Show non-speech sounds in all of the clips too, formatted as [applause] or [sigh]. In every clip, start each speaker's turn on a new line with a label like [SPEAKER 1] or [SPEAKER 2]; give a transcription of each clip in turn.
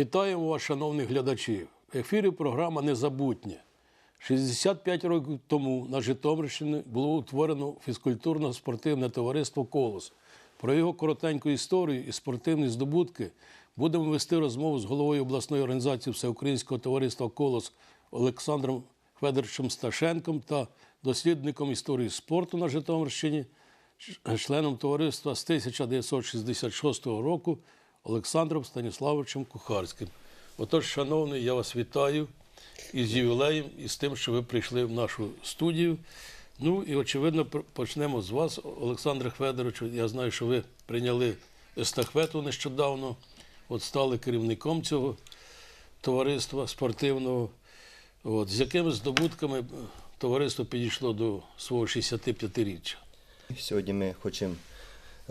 [SPEAKER 1] Вітаємо вас, шановні глядачі. В ефірі програма Незабутнє. 65 років тому на Житомирщині було утворено фізкультурно-спортивне товариство Колос. Про його коротеньку історію і спортивні здобутки будемо вести розмову з головою обласної організації Всеукраїнського товариства Колос Олександром Федоровичем Сташенком та дослідником історії спорту на Житомирщині, членом товариства з 1966 року Олександром Станіславовичем Кухарським. Отож, шановний, я вас вітаю із ювілеєм і з тим, що ви прийшли в нашу студію. Ну і очевидно, почнемо з вас, Олександре Федоровичу. Я знаю, що ви прийняли естафету нещодавно, от стали керівником цього товариства спортивного. От, з якими здобутками е, товариство підійшло до свого 65-річчя?
[SPEAKER 2] Сьогодні ми хочемо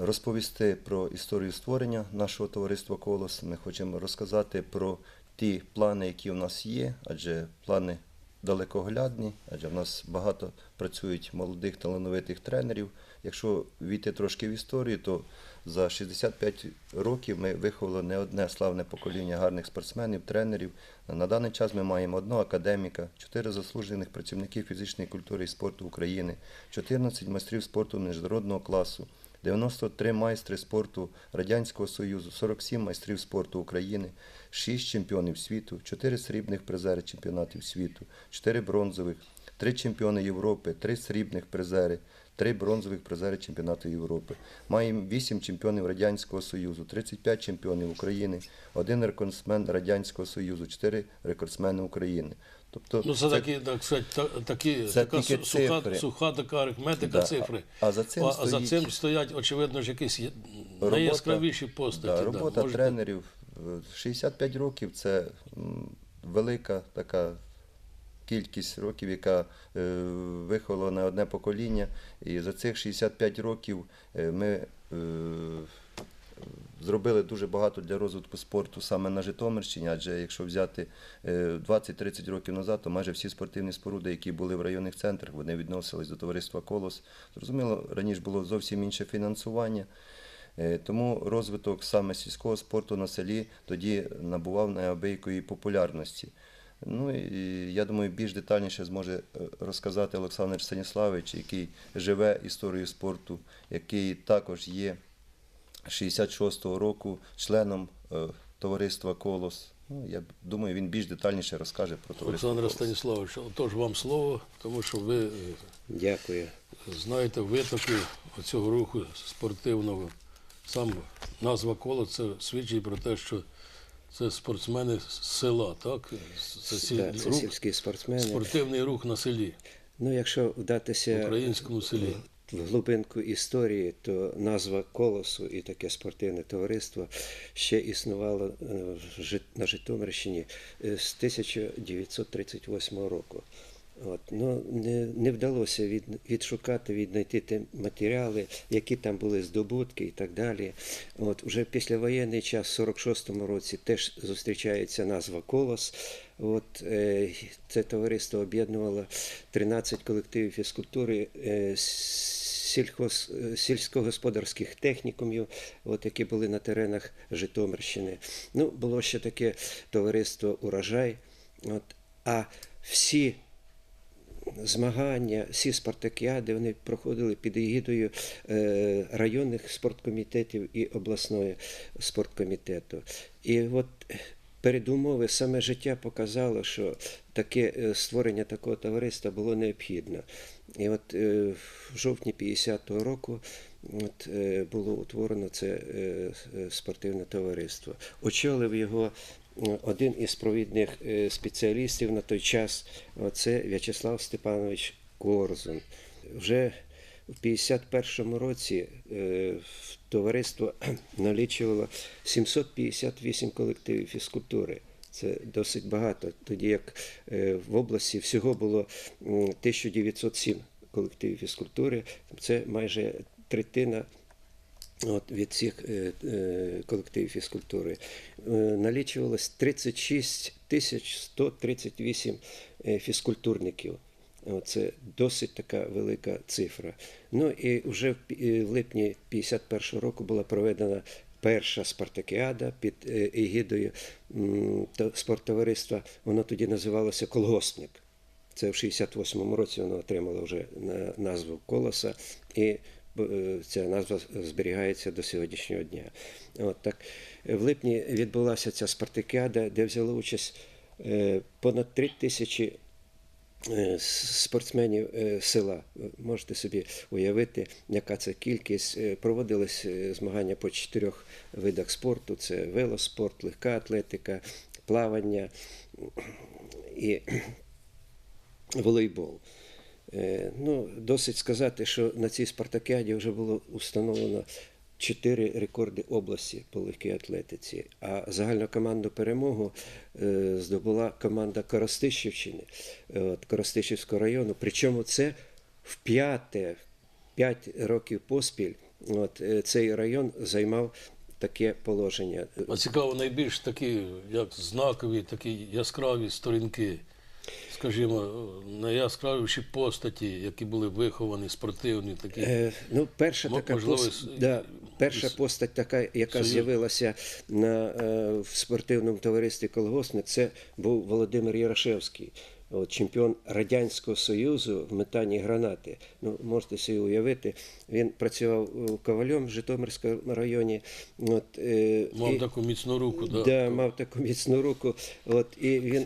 [SPEAKER 2] розповісти про історію створення нашого товариства Колос. Ми хочемо розказати про ті плани, які в нас є, адже плани далекоглядні, адже в нас багато працюють молодих талановитих тренерів. Якщо війти трошки в історію, то за 65 років ми виховали не одне славне покоління гарних спортсменів, тренерів. На даний час ми маємо одного академіка, чотири заслужених працівників фізичної культури і спорту України, 14 майстрів спорту міжнародного класу. 93 майстри спорту Радянського Союзу, 47 майстрів спорту України, 6 чемпіонів світу, 4 срібних призери чемпіонатів світу, 4 бронзових, 3 чемпіони Європи, 3 срібних призери, 3 бронзових призери чемпіонату Європи. Маємо 8 чемпіонів Радянського Союзу, 35 чемпіонів України, 1 рекордсмен Радянського Союзу, 4 рекордсмени України. Тобто
[SPEAKER 1] Ну, це, такі, так сказати, та- такі,
[SPEAKER 2] це
[SPEAKER 1] така суха,
[SPEAKER 2] цифри.
[SPEAKER 1] суха така арифметика
[SPEAKER 2] Да,
[SPEAKER 1] цифри.
[SPEAKER 2] а- а за цим
[SPEAKER 1] а, а за цим стоять, очевидно ж, якісь
[SPEAKER 2] Робота-
[SPEAKER 1] найяскравіші постаті.
[SPEAKER 2] Да,
[SPEAKER 1] да.
[SPEAKER 2] робота
[SPEAKER 1] Можете-
[SPEAKER 2] тренерів е, 65 років це велика така кількість років, яка е, виховала на одне покоління. І за цих 65 років е, ми е, зробили дуже багато для розвитку спорту саме на Житомирщині, адже якщо взяти е, 20-30 років назад, то майже всі спортивні споруди, які були в районних центрах, вони відносились до товариства Колос. Зрозуміло, раніше було зовсім інше фінансування. Е, Тому розвиток саме сільського спорту на селі тоді набував неабиякої популярності. Ну і я думаю, більш детальніше зможе е, розказати Олександр Станіславович, який живе історією спорту, який також є 66-го року членом е, товариства Колос. Ну, я думаю, він більш детальніше розкаже про товариство.
[SPEAKER 1] Олександр. Станіславович, отож вам слово, тому що ви е,
[SPEAKER 3] Дякую.
[SPEAKER 1] знаєте витоки цього руху спортивного. Сам назва коло це свідчить про те, що це спортсмени з села, так? Це, сіль-
[SPEAKER 3] Да, це
[SPEAKER 1] рух,
[SPEAKER 3] сільські спортсмени.
[SPEAKER 1] спортивний рух на селі,
[SPEAKER 3] Ну, якщо
[SPEAKER 1] в українському селі.
[SPEAKER 3] В глибинку історії, то назва колосу і таке спортивне товариство ще існувало е, на Житомирщині е, з 1938 року. От, ну, не, не вдалося від, відшукати, віднайти ті матеріали, які там були здобутки і так далі. От, уже післявоєнний час, в 46-му році, теж зустрічається назва Колос. От, е, це товариство об'єднувало 13 колективів фізкультури е, сільхоз, е, сільськогосподарських технікумів, от, які були на теренах Житомирщини. Ну, було ще таке товариство Урожай. От, а всі змагання, всі спартакіади вони проходили під егідою е, районних спорткомітетів і обласного спорткомітету. І от передумови саме життя показало, що таке е, створення такого товариства було необхідно. І от е, в жовтні 50-го року от, е, було утворено це спортивне товариство. Очолив його один із провідних спеціалістів на той час це В'ячеслав Степанович Корзун. Вже в 51-му році е, товариство [clears throat] налічувало 758 колективів фізкультури. Це досить багато. Тоді як е, в області всього було 1907 колективів фізкультури, це майже третина От від всіх е, колективів фізкультури налічувалось 36 тисяч 138 е, фізкультурників. О, Це досить така велика цифра. Ну і вже в е, липні 51 року була проведена перша спартакіада під е, егідою спорттовариства, воно тоді називалося Колгоспник. Це в 68-му році воно отримало вже назву Колоса, і е, ця назва зберігається до сьогоднішнього дня. От так. В липні відбулася ця спартакіада, де взяло участь е, понад 3 тисячі е, спортсменів е, села. Ви Можете собі уявити, яка це кількість. Е, Проводились е, змагання по чотирьох видах спорту: це велоспорт, легка атлетика, плавання і [clears throat] волейбол. Е, Ну, досить сказати, що на цій спартакіаді вже було установлено чотири рекорди області по легкій атлетиці. А загальну команду перемогу е, здобула команда Коростишівщини, е, от, Коростишівського району. Причому це в п'яте, п'ять років поспіль от, е, цей район займав таке положення.
[SPEAKER 1] А цікаво, найбільш такі, як знакові, такі яскраві сторінки, скажімо, найяскравіші постаті, які були виховані, спортивні, такі.
[SPEAKER 3] Е, ну, перша така
[SPEAKER 1] можливо,
[SPEAKER 3] пос-
[SPEAKER 1] з-
[SPEAKER 3] да, перша постать, така, яка з'явилася на, е, в спортивному товаристві Колгоспник, це був Володимир Ярошевський. От, чемпіон Радянського Союзу в метанні гранати. Ну, можете собі уявити, він працював ковалем в Житомирському районі. От, е,
[SPEAKER 1] Мав
[SPEAKER 3] і-
[SPEAKER 1] таку міцну руку, да.
[SPEAKER 3] да, мав таку міцну руку. От, і він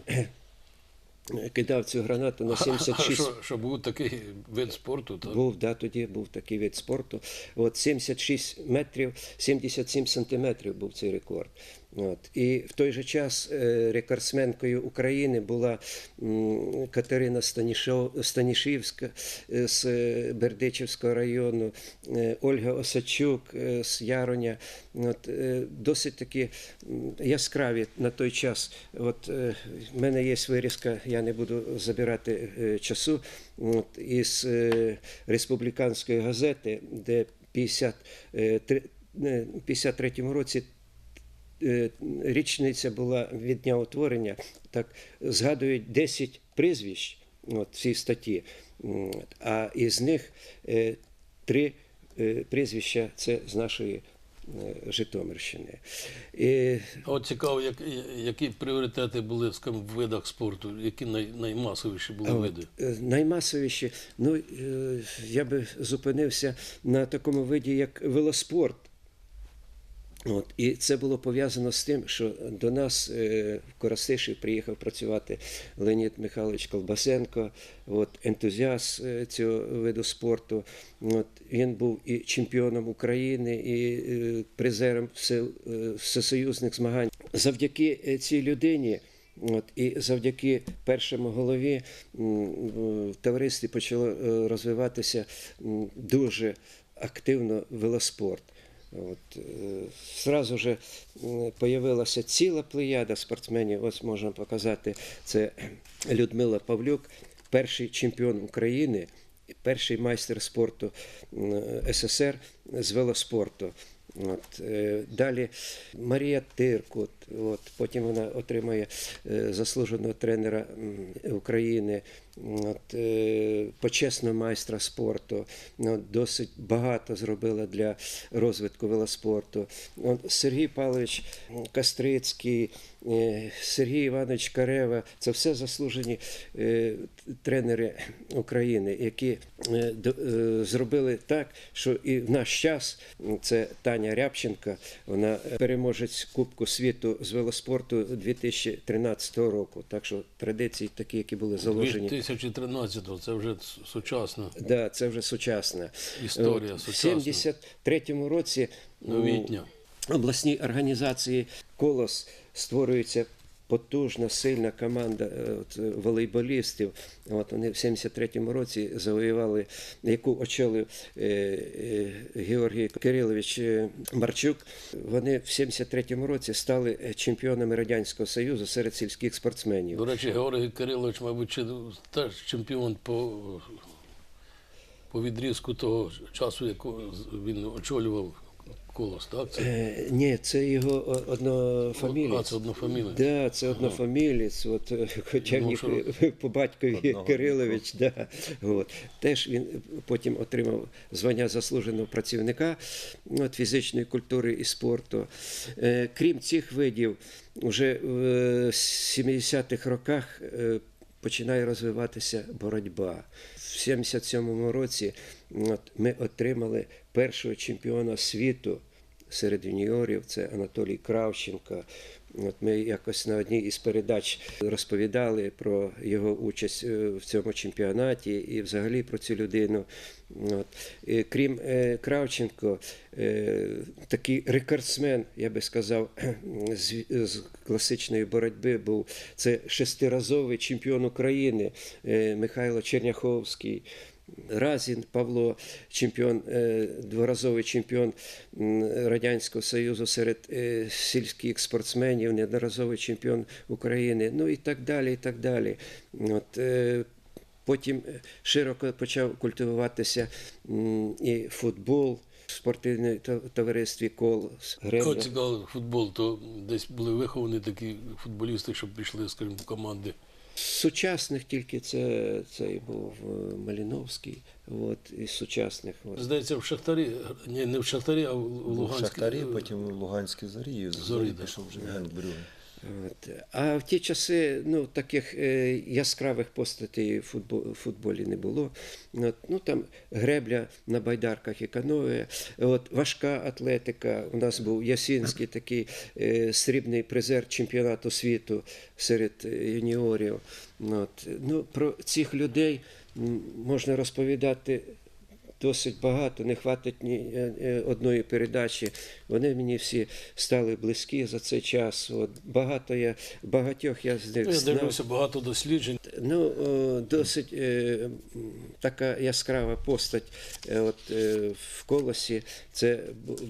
[SPEAKER 3] кидав цю гранату на
[SPEAKER 1] А
[SPEAKER 3] 76
[SPEAKER 1] що, що був такий вид спорту, Так?
[SPEAKER 3] був, да, тоді був такий вид спорту. От 76 метрів, 77 сантиметрів був цей рекорд. От. І в той же час е, рекордсменкою України була Катерина Станішівська е, з е, Бердичівського району, Ольга Осадчук е, з Яроня. От, досить такі яскраві на той час. От, в мене є вирізка, я не буду забирати часу. От, із республіканської газети, де 50, е, три- е, 53-му році річниця була від дня утворення, так згадують 10 прізвищ от, в цій статті, а із них е, три е, прізвища це з нашої е, Житомирщини. І,
[SPEAKER 1] От цікаво, як, які пріоритети були скажімо, в видах спорту, які най, наймасовіші були види?
[SPEAKER 3] от, е, Наймасовіші, ну е, я би зупинився на такому виді, як велоспорт. От, і це було пов'язано з тим, що до нас е, в Коростиші приїхав працювати Леонід Михайлович Колбасенко, от, ентузіаст е, цього виду спорту. От, він був і чемпіоном України, і е, призером все, е, всесоюзних змагань. Завдяки е, цій людині. От, і завдяки першому голові в товаристві почало е, розвиватися дуже активно велоспорт. От, Сразу Зразу же появилася ціла плеяда спортсменів. Ось можна показати. Це Людмила Павлюк, перший чемпіон України, перший майстер спорту СССР з велоспорту. От, е, далі Марія Тиркут, от, потім вона отримає е, заслуженого тренера України, от, е, почесного майстра спорту. От, досить багато зробила для розвитку велоспорту. От, Сергій Павлович Кастрицький, е, Сергій Іванович Карева це все заслужені тренери України, які зробили так, що і в наш час це Таня Рябченка, вона переможець Кубку світу з велоспорту 2013 року. Так що традиції такі, які були заложені.
[SPEAKER 1] 2013-го, це вже сучасна.
[SPEAKER 3] Да, це вже сучасна
[SPEAKER 1] Історія
[SPEAKER 3] сучасна. В 73-му році
[SPEAKER 1] Новітня.
[SPEAKER 3] обласній організації Колос створюється потужна, сильна команда е, от, е, волейболістів. От вони в 73-му році завоювали, яку очолив е, е, Георгій Кирилович е, Марчук. Вони в 73-му році стали чемпіонами Радянського Союзу серед сільських спортсменів.
[SPEAKER 1] До речі, Георгій Кирилович, мабуть, теж чемпіон по, по відрізку того часу, якого він очолював колос, так? Це...
[SPEAKER 3] Е, ні, це його о- однофамілець.
[SPEAKER 1] А, це однофамілець.
[SPEAKER 3] Да, це однофамілець, от, е, хоча
[SPEAKER 1] Ну, що-
[SPEAKER 3] е, по батькові
[SPEAKER 2] Одного
[SPEAKER 3] Кирилович, да, от. теж він потім отримав звання заслуженого працівника от, фізичної культури і спорту. Е, Крім цих видів, вже в 70-х роках е, починає розвиватися боротьба. В 77-му році от, ми отримали першого чемпіона світу серед юніорів, це Анатолій Кравченко. От ми якось на одній із передач розповідали про його участь е, в цьому чемпіонаті і взагалі про цю людину. От. І, крім е, Кравченко, е, такий рекордсмен, я би сказав, [clears throat] з, з класичної боротьби був це шестиразовий чемпіон України е, Михайло Черняховський. Разін Павло, чемпіон, е, дворазовий чемпіон Радянського Союзу серед е, сільських спортсменів, неодноразовий чемпіон України, ну і так далі. і так далі. От, е, Потім широко почав культивуватися і футбол в спортивному товаристві «Колос». Гребля.
[SPEAKER 1] Футбол, то десь були виховані такі футболісти, що пішли, скажімо, команди.
[SPEAKER 3] З сучасних тільки це, цей був е, Маліновський, от, із сучасних. От.
[SPEAKER 1] Здається, в Шахтарі, ні, не в Шахтарі, а в
[SPEAKER 2] Луганській. в. Шахтарі, потім в Луганській зорі,
[SPEAKER 1] Зорі,
[SPEAKER 2] зорі пішов вже Євген Брюгге.
[SPEAKER 3] От. А в ті часи ну, таких е, яскравих постатей в футбо- футболі не було. От, ну, там гребля на байдарках і каное, от, важка атлетика. У нас був Ясінський такий е, срібний призер чемпіонату світу серед е, юніорів. От. Ну, про цих людей можна розповідати досить багато, не хватить ні е, е, одної передачі. Вони мені всі стали близькі за цей час. От багато я багатьох я з них
[SPEAKER 1] Ну, Я дивився багато досліджень.
[SPEAKER 3] Ну, досить е, така яскрава постать от, в колосі. Це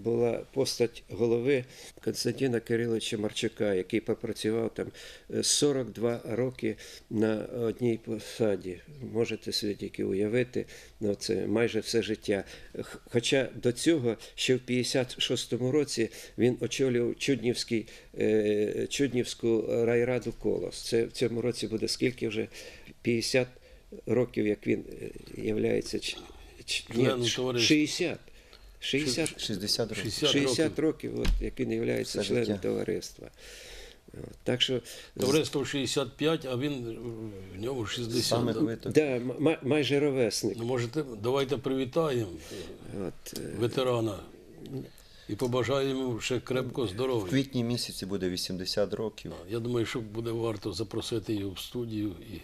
[SPEAKER 3] була постать голови Константина Кириловича Марчука, який попрацював там е, 42 роки на одній посаді. Можете собі тільки уявити, ну, це майже все життя. Хоча до цього ще в 56-му році він очолював Чуднівський, е, Чуднівську райраду Колос. Це в цьому році буде скільки вже 50 років, як він е, являється ч- ч- ні,
[SPEAKER 1] Членом
[SPEAKER 3] ш-
[SPEAKER 1] товариства.
[SPEAKER 3] 60. 60,
[SPEAKER 2] 60 років.
[SPEAKER 1] 60
[SPEAKER 3] 60 років, от, як він є членом
[SPEAKER 2] життя.
[SPEAKER 3] товариства. От, Так що
[SPEAKER 1] Товариство 65, а він в ньому 60.
[SPEAKER 2] Саме
[SPEAKER 1] да?
[SPEAKER 3] да, майже ровесник.
[SPEAKER 1] Ну, можете, давайте привітаємо
[SPEAKER 3] От, е,
[SPEAKER 1] ветерана і побажаємо ще крепко
[SPEAKER 2] В квітні місяці буде 80 років.
[SPEAKER 1] Я думаю, що буде варто запросити його в студію. І...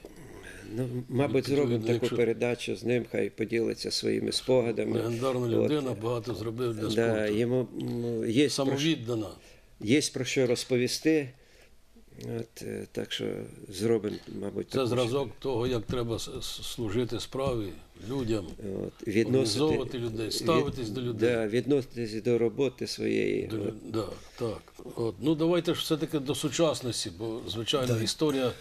[SPEAKER 3] Ну, мабуть, зробимо таку
[SPEAKER 1] якщо-
[SPEAKER 3] передачу з ним, хай поділиться своїми спогадами.
[SPEAKER 1] Легендарна
[SPEAKER 3] От,
[SPEAKER 1] людина, багато зробив для
[SPEAKER 3] Да,
[SPEAKER 1] спорту.
[SPEAKER 3] йому м, є про, що-
[SPEAKER 1] Самовіддана.
[SPEAKER 3] є про що розповісти. От, е, так що зробимо, мабуть,
[SPEAKER 1] Це зразок того, як треба служити справі людям,
[SPEAKER 3] От, відносити,
[SPEAKER 1] людей, ставитись до людей.
[SPEAKER 3] Да, відноситись до роботи своєї.
[SPEAKER 1] До-
[SPEAKER 3] От.
[SPEAKER 1] Да, так. От. Ну давайте ж все-таки до сучасності, бо звичайно історія,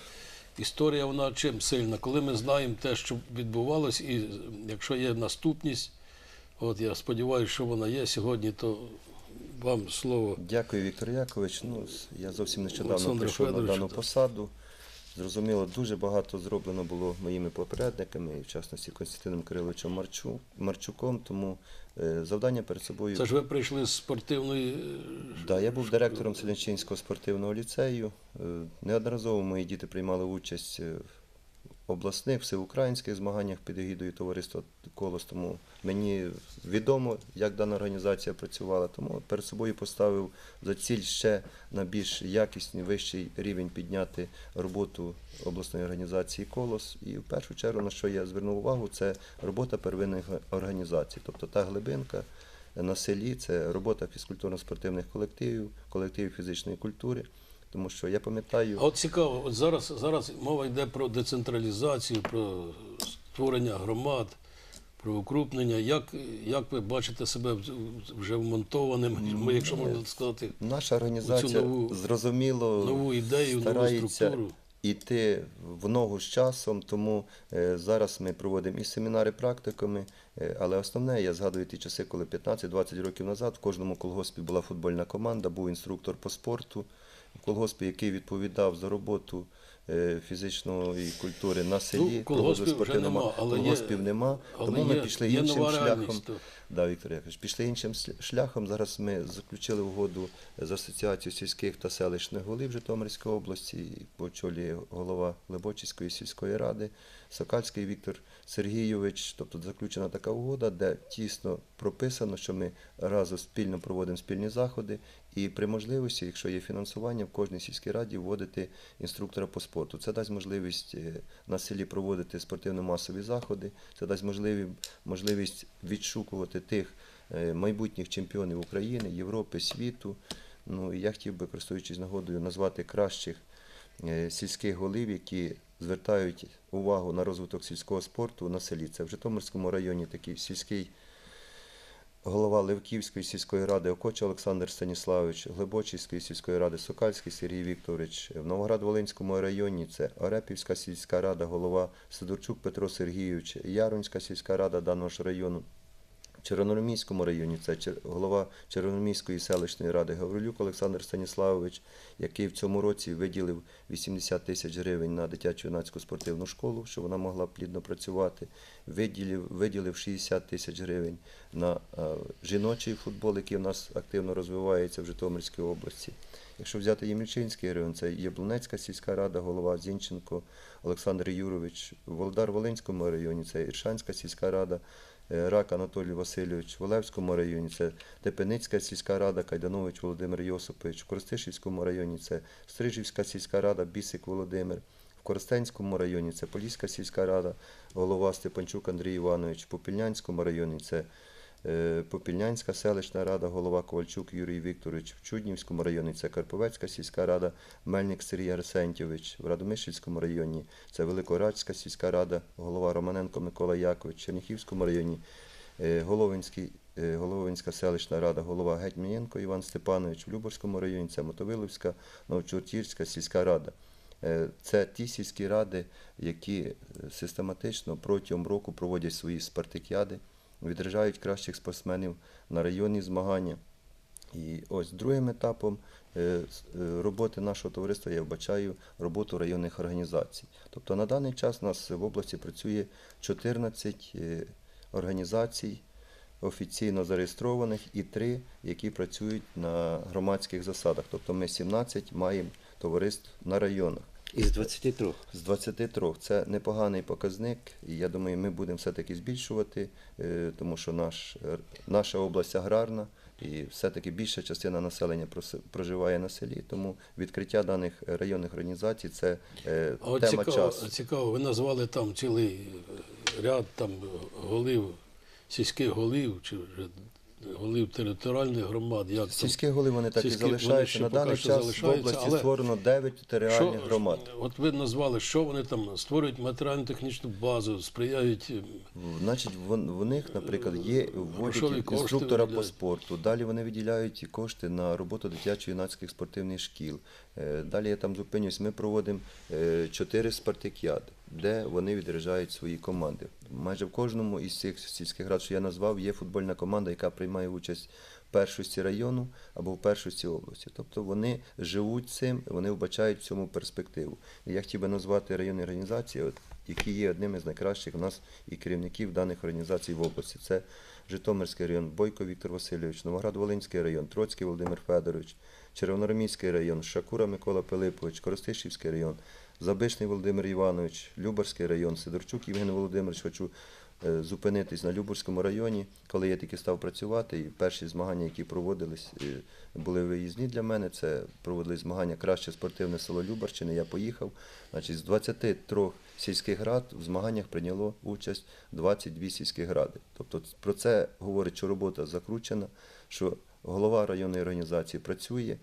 [SPEAKER 1] історія вона чим сильна. Коли ми знаємо те, що відбувалось, і якщо є наступність, от я сподіваюся, що вона є сьогодні, то вам слово.
[SPEAKER 2] Дякую, Віктор Якович. Ну, я зовсім нещодавно
[SPEAKER 1] Олександр
[SPEAKER 2] прийшов на дану
[SPEAKER 1] так.
[SPEAKER 2] посаду. Зрозуміло, дуже багато зроблено було моїми попередниками, і в частності Константином Кириловичем Марчу, Марчуком. Тому е, завдання перед собою.
[SPEAKER 1] Це ж ви прийшли з спортивної. е,
[SPEAKER 2] Да, я був директором Селянчинського спортивного ліцею. Е, Неодноразово мої діти приймали участь в обласних, всеукраїнських змаганнях під егідою товариства Колос. Тому мені відомо, як дана організація працювала. Тому перед собою поставив за ціль ще на більш якісний, вищий рівень підняти роботу обласної організації Колос. І в першу чергу, на що я звернув увагу, це робота первинних організацій, тобто та глибинка на селі, це робота фізкультурно-спортивних колективів, колективів фізичної культури. Тому що я пам'ятаю,
[SPEAKER 1] А от цікаво, от зараз, зараз мова йде про децентралізацію, про створення громад, про укрупнення. Як, як ви бачите себе вже вмонтованим, якщо можна так сказати,
[SPEAKER 2] наша організація
[SPEAKER 1] нову-
[SPEAKER 2] зрозуміло
[SPEAKER 1] нову ідею, нову структуру?
[SPEAKER 2] йти в ногу з часом, тому е, зараз ми проводимо і семінари практиками, Е, Але основне, я згадую ті часи, коли 15-20 років назад в кожному колгоспі була футбольна команда, був інструктор по спорту колгоспі, який відповідав за роботу е, фізичної культури на селі.
[SPEAKER 1] Ну, колгоспів вже нема,
[SPEAKER 2] ма-
[SPEAKER 1] але є-
[SPEAKER 2] колгоспів нема,
[SPEAKER 1] але
[SPEAKER 2] тому ми
[SPEAKER 1] є-
[SPEAKER 2] пішли
[SPEAKER 1] є
[SPEAKER 2] іншим шляхом.
[SPEAKER 1] то.
[SPEAKER 2] Да, Віктор Яковлевич, пішли іншим шляхом. Зараз ми заключили угоду з Асоціацією сільських та селищних голів Житомирської області, по очолює голова Лебочицької сільської ради, Сокальський Віктор Сергійович. Тобто заключена така угода, де тісно прописано, що ми разом спільно проводимо спільні заходи, і при можливості, якщо є фінансування, в кожній сільській раді вводити інструктора по спорту. Це дасть можливість е, на селі проводити спортивно-масові заходи, це дасть можливість відшукувати тих е, майбутніх чемпіонів України, Європи, світу. Ну я хотів би, користуючись нагодою, назвати кращих е, сільських голів, які звертають увагу на розвиток сільського спорту на селі. Це в Житомирському районі такий сільський голова Левківської сільської ради Окоча Олександр Станіславович, Глибочівської сільської ради Сокальський Сергій Вікторович. В Новоград-Волинському районі це Орепівська сільська рада, голова Сидорчук Петро Сергійович, Яронська сільська рада даного ж району. В Червономірському районі це голова Червономірської селищної ради Гаврилюк Олександр Станіславович, який в цьому році виділив 80 тисяч гривень на дитячу юнацьку спортивну школу, щоб вона могла плідно працювати. Виділив, виділив 60 тисяч гривень на е, жіночий футбол, який у нас активно розвивається в Житомирській області. Якщо взяти Ємільчинський район, це Яблунецька сільська рада, голова Зінченко Олександр Юрович. В Володар-Волинському районі це Іршанська сільська рада, Рак Анатолій Васильович. В Олевському районі це Тепеницька сільська рада, Кайданович Володимир Йосипович. В Коростишівському районі це Стрижівська сільська рада, Бісик Володимир. В Коростенському районі це Поліська сільська рада, голова Степанчук Андрій Іванович. В Попільнянському районі це е, Попільнянська селищна рада, голова Ковальчук Юрій Вікторович. В Чуднівському районі це Карповецька сільська рада, Мельник Сергій Арсентьович. В Радомишльському районі це Великорадська сільська рада, голова Романенко Микола Якович. В Черніхівському районі е, Головинський, е, Головинська селищна рада, голова Гетьмієнко Іван Степанович. В Люборському районі це Мотовиловська, Новочортірська сільська рада. Е, Це ті сільські ради, які е, систематично протягом року проводять свої спартакіади, відряджають кращих спортсменів на районні змагання. І ось другим етапом е, е, роботи нашого товариства я вбачаю роботу районних організацій. Тобто на даний час у нас в області працює 14 е, організацій офіційно зареєстрованих і 3, які працюють на громадських засадах. Тобто ми 17 маємо товариств на районах.
[SPEAKER 3] Із 23.
[SPEAKER 2] З 23. Це непоганий показник, і я думаю, ми будемо все-таки збільшувати, е, тому що наш, е, наша область аграрна, і все-таки більша частина населення проживає на селі, тому відкриття даних районних організацій це е,
[SPEAKER 1] А
[SPEAKER 2] тема
[SPEAKER 1] цікаво,
[SPEAKER 2] часу.
[SPEAKER 1] цікаво, ви назвали там цілий е, ряд там голів, сільських голів чи вже голів територіальних громад. Як там?
[SPEAKER 2] Сільські голови вони так і
[SPEAKER 1] Сільські, вони
[SPEAKER 2] залишаються. На даний час в області
[SPEAKER 1] але
[SPEAKER 2] створено 9 територіальних громад.
[SPEAKER 1] От ви назвали, що вони там створюють матеріально-технічну базу, сприяють е,
[SPEAKER 2] Значить, вон- в них, наприклад, є вводять інструктора по спорту. Далі вони виділяють кошти на роботу дитячо-юнацьких спортивних шкіл. Е, Далі я там зупинюсь. Ми проводимо е, чотири спартакіади, де вони відряджають свої команди. Майже в кожному із цих сільських рад, що я назвав, є футбольна команда, яка приймає участь в першості району або в першості області. Тобто вони живуть цим, вони вбачають цьому перспективу. Я хотів би назвати районні організації, які є одними з найкращих у нас і керівників даних організацій в області. Це Житомирський район, Бойко Віктор Васильович, Новоград-Волинський район, Троцький Володимир Федорович, Червоноармійський район, Шакура Микола Пилипович, Коростишівський район, Забишний Володимир Іванович, Любарський район, Сидорчук Євген Володимирович. Хочу е, зупинитись на Любарському районі, коли я тільки став працювати, і перші змагання, які проводились, е, були виїзні для мене. Це проводили змагання краще спортивне село Любарщини. Я поїхав. Значить, з 23 сільських рад в змаганнях прийняло участь 22 сільських ради. Тобто про це говорить, що робота закручена, що голова районної організації працює.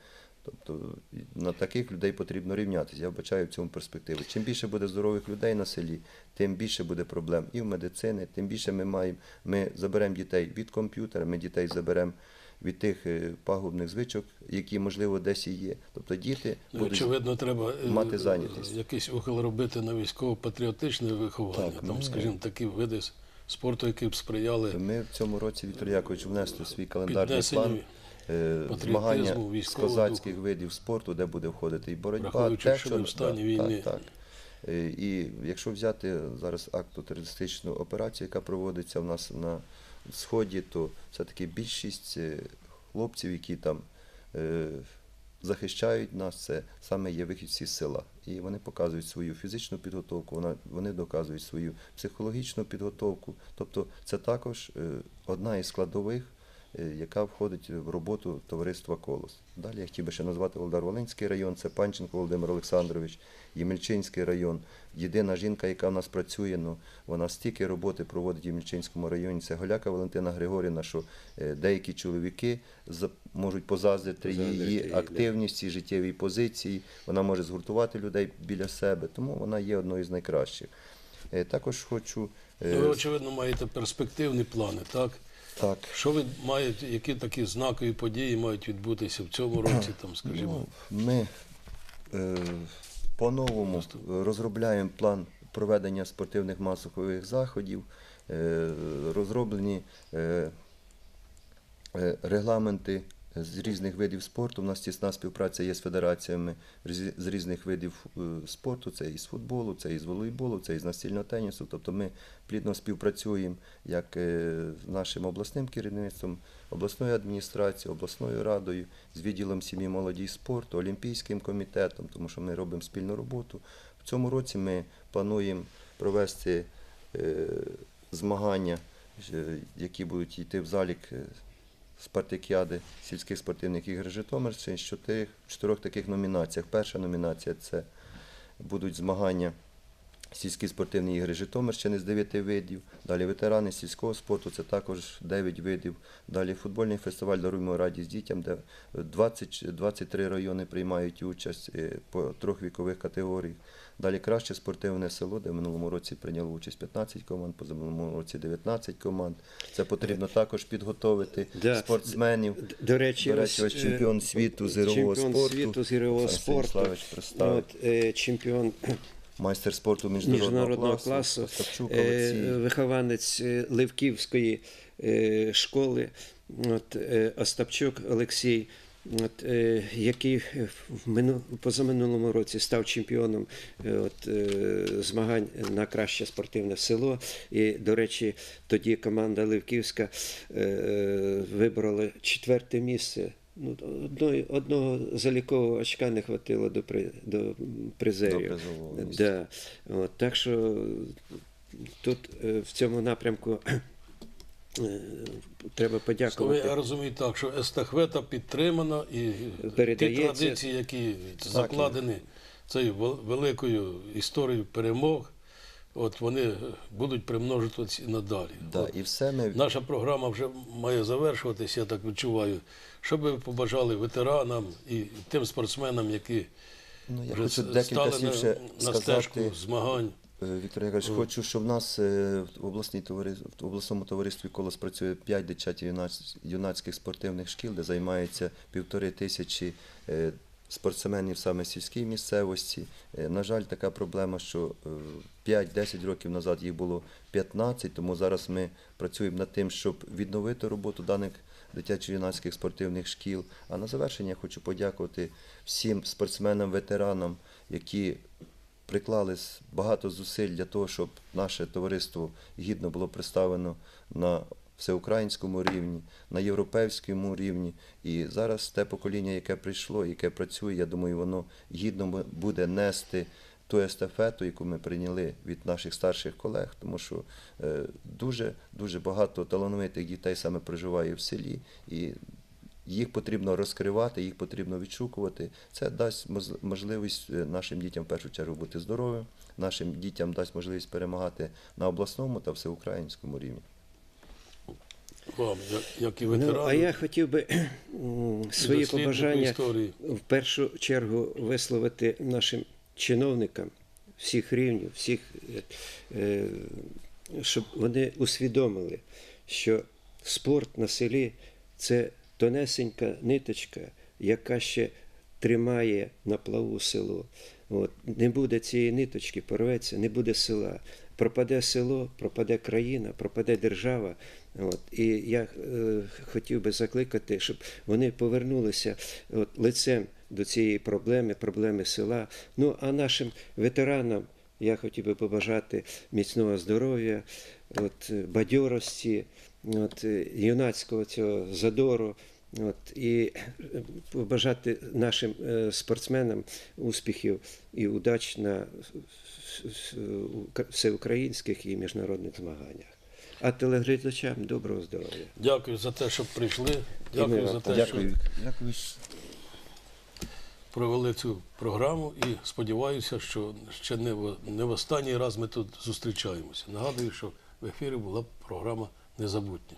[SPEAKER 2] Тобто на таких людей потрібно рівнятися. Я вбачаю в цьому перспективу. Чим більше буде здорових людей на селі, тим більше буде проблем і в медицині, тим більше ми маємо. Ми заберемо дітей від комп'ютера, ми дітей заберемо від тих е, пагубних звичок, які можливо десь і є. Тобто діти
[SPEAKER 1] Ну,
[SPEAKER 2] будуть
[SPEAKER 1] Очевидно, треба е,
[SPEAKER 2] мати зайнятість.
[SPEAKER 1] якийсь ухил робити на військово-патріотичне виховання.
[SPEAKER 2] Так,
[SPEAKER 1] там,
[SPEAKER 2] ми-
[SPEAKER 1] скажімо, такі види спорту, які б сприяли
[SPEAKER 2] Ми в цьому році Віктор Якович внесли свій календарний план е, змагання з козацьких видів спорту, де буде входити і боротьба,
[SPEAKER 1] що в стані
[SPEAKER 2] так,
[SPEAKER 1] війни.
[SPEAKER 2] Так, так. Е, І якщо взяти зараз акту терористичну операцію, яка проводиться в нас на сході, то все-таки більшість е, хлопців, які там е, захищають нас, це саме є вихідці з села. І вони показують свою фізичну підготовку, вона- вони доказують свою психологічну підготовку. Тобто це також е, одна із складових, е, яка входить в роботу товариства Колос. Далі я хотів би ще назвати Володар Волинський район, це Панченко Володимир Олександрович, Ємельчинський район. Єдина жінка, яка в нас працює, ну, вона стільки роботи проводить в Ємельчинському районі. Це Голяка Валентина Григорівна, що е, деякі чоловіки можуть позаздрити її
[SPEAKER 3] да.
[SPEAKER 2] активності, життєвій позиції. Вона може згуртувати людей біля себе, тому вона є одною з найкращих. Е, Також хочу. е,
[SPEAKER 1] Ну, ви, очевидно, маєте перспективні плани, так?
[SPEAKER 2] Так,
[SPEAKER 1] Що ви маєте, які такі знакові події мають відбутися в цьому році, там, скажімо?
[SPEAKER 2] Ну, ми е, по-новому розробляємо план проведення спортивних масових заходів, е, розроблені е, е, регламенти з різних видів спорту. У нас тісна співпраця є з федераціями з різних видів е, спорту. Це і з футболу, це і з волейболу, це і з настільного тенісу. Тобто ми плідно співпрацюємо як е, з нашим обласним керівництвом, обласною адміністрацією, обласною радою, з відділом сім'ї, молоді спорту, Олімпійським комітетом, тому що ми робимо спільну роботу. В цьому році ми плануємо провести е, змагання, які будуть йти в залік спартакіади сільських спортивних ігор з чотирьох, чотирьох таких номінаціях. Перша номінація це будуть змагання сільські спортивні ігри Житомирщини з 9 видів. Далі ветерани сільського спорту, це також 9 видів. Далі футбольний фестиваль Даруємо радість дітям, де 20, 23 райони приймають участь е, по трьох вікових категоріях. Далі краще спортивне село, де в минулому році прийняло участь 15 команд, позаминулому році 19 команд. Це потрібно також підготовити
[SPEAKER 3] Да.
[SPEAKER 2] спортсменів.
[SPEAKER 3] До речі,
[SPEAKER 2] До речі, ось чемпіон світу з ігрового
[SPEAKER 3] чемпіон
[SPEAKER 2] спорту.
[SPEAKER 3] світу з ігрового спорту. От, е, чемпіон
[SPEAKER 2] Майстер спорту міжнародного,
[SPEAKER 3] міжнародного
[SPEAKER 2] класу,
[SPEAKER 3] класу, е, вихованець е, Левківської е, школи, от, е, Остапчук Олексій. От, е, який в мину- позаминулому році став чемпіоном е, от, е, змагань на краще спортивне село. І, до речі, тоді команда Левківська е, е, четверте місце. Ну, одної, одного залікового очка не хватило до, при, до призерів.
[SPEAKER 2] До.
[SPEAKER 3] Да. От, так що тут е, в цьому напрямку е, треба подякувати.
[SPEAKER 1] ви розумієте так, що естафета підтримана і ті традиції, які закладені цією вел- великою історією перемог, от вони будуть примножуватися і надалі.
[SPEAKER 2] Да,
[SPEAKER 1] От
[SPEAKER 2] і все ми
[SPEAKER 1] Наша програма вже має завершуватися, я так відчуваю. Що би ви побажали ветеранам і тим спортсменам, які
[SPEAKER 2] ну, я
[SPEAKER 1] вже
[SPEAKER 2] хочу декілька
[SPEAKER 1] стали на, на стежку
[SPEAKER 2] сказати.
[SPEAKER 1] змагань.
[SPEAKER 2] Е, Віктор Яковлевич, хочу, щоб в нас е, в, обласній товари- в обласному товаристві колос працює 5 дитячих юнацьких спортивних шкіл, де займається півтори тисячі е, спортсменів саме сільській місцевості. Е, На жаль, така проблема, що е, 5-10 років назад їх було 15, тому зараз ми працюємо над тим, щоб відновити роботу даних дитячо-юнацьких спортивних шкіл. А на завершення я хочу подякувати всім спортсменам-ветеранам, які приклали багато зусиль для того, щоб наше товариство гідно було представлено на всеукраїнському рівні, на європейському рівні. І зараз те покоління, яке прийшло, яке працює, я думаю, воно гідно буде нести ту естафету, яку ми прийняли від наших старших колег, тому що е, дуже дуже багато талановитих дітей саме проживає в селі. І їх потрібно розкривати, їх потрібно відшукувати. Це дасть можливість е, нашим дітям в першу чергу бути здоровим, нашим дітям дасть можливість перемагати на обласному та всеукраїнському рівні.
[SPEAKER 1] Вам, як, і
[SPEAKER 3] Ну, а я хотів би свої побажання
[SPEAKER 1] історії.
[SPEAKER 3] в першу чергу висловити нашим чиновникам всіх рівнів, всіх, е, е, щоб вони усвідомили, що спорт на селі це тонесенька ниточка, яка ще тримає на плаву село. От, не буде цієї ниточки, порветься, не буде села. пропаде село, пропаде країна, пропаде держава. От. І я е, хотів би закликати, щоб вони повернулися от, лицем до цієї проблеми, проблеми села. Ну а нашим ветеранам я хотів би побажати міцного здоров'я, от, бадьорості, от, юнацького цього задору. От, і е, побажати нашим е, спортсменам успіхів і удач на всеукраїнських і міжнародних змаганнях. А телеглядачам доброго здоров'я.
[SPEAKER 1] Дякую за те, що прийшли. Дякую за те,
[SPEAKER 2] Дякую.
[SPEAKER 1] що
[SPEAKER 2] Дякую.
[SPEAKER 1] провели цю програму і сподіваюся, що ще не в, не в останній раз ми тут зустрічаємося. Нагадую, що в ефірі була програма Незабутня.